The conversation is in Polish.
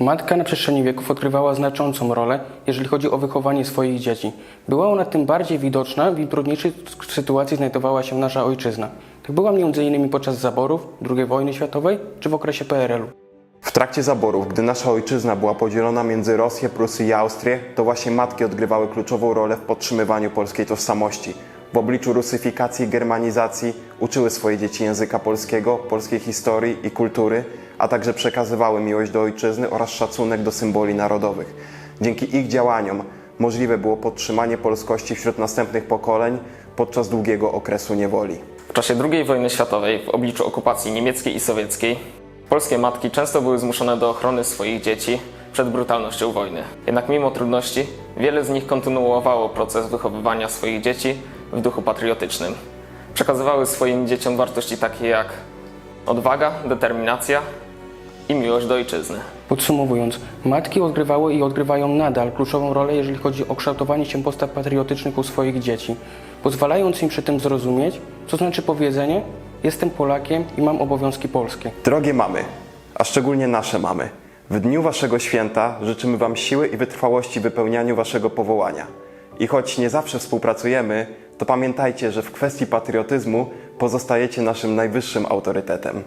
Matka na przestrzeni wieków odgrywała znaczącą rolę, jeżeli chodzi o wychowanie swoich dzieci. Była ona tym bardziej widoczna, w im trudniejszej sytuacji znajdowała się nasza ojczyzna. Tak była m.in. podczas zaborów, II wojny światowej czy w okresie PRL-u. W trakcie zaborów, gdy nasza ojczyzna była podzielona między Rosję, Prusy i Austrię, to właśnie matki odgrywały kluczową rolę w podtrzymywaniu polskiej tożsamości. W obliczu rusyfikacji i germanizacji uczyły swoje dzieci języka polskiego, polskiej historii i kultury, a także przekazywały miłość do ojczyzny oraz szacunek do symboli narodowych. Dzięki ich działaniom możliwe było podtrzymanie polskości wśród następnych pokoleń podczas długiego okresu niewoli. W czasie II wojny światowej, w obliczu okupacji niemieckiej i sowieckiej, polskie matki często były zmuszone do ochrony swoich dzieci przed brutalnością wojny. Jednak mimo trudności, wiele z nich kontynuowało proces wychowywania swoich dzieci w duchu patriotycznym. Przekazywały swoim dzieciom wartości takie jak odwaga, determinacja i miłość do ojczyzny. Podsumowując, matki odgrywały i odgrywają nadal kluczową rolę, jeżeli chodzi o kształtowanie się postaw patriotycznych u swoich dzieci, pozwalając im przy tym zrozumieć, co znaczy powiedzenie jestem Polakiem i mam obowiązki polskie. Drogie mamy, a szczególnie nasze mamy, w dniu Waszego święta życzymy Wam siły i wytrwałości w wypełnianiu Waszego powołania. I choć nie zawsze współpracujemy, to pamiętajcie, że w kwestii patriotyzmu pozostajecie naszym najwyższym autorytetem.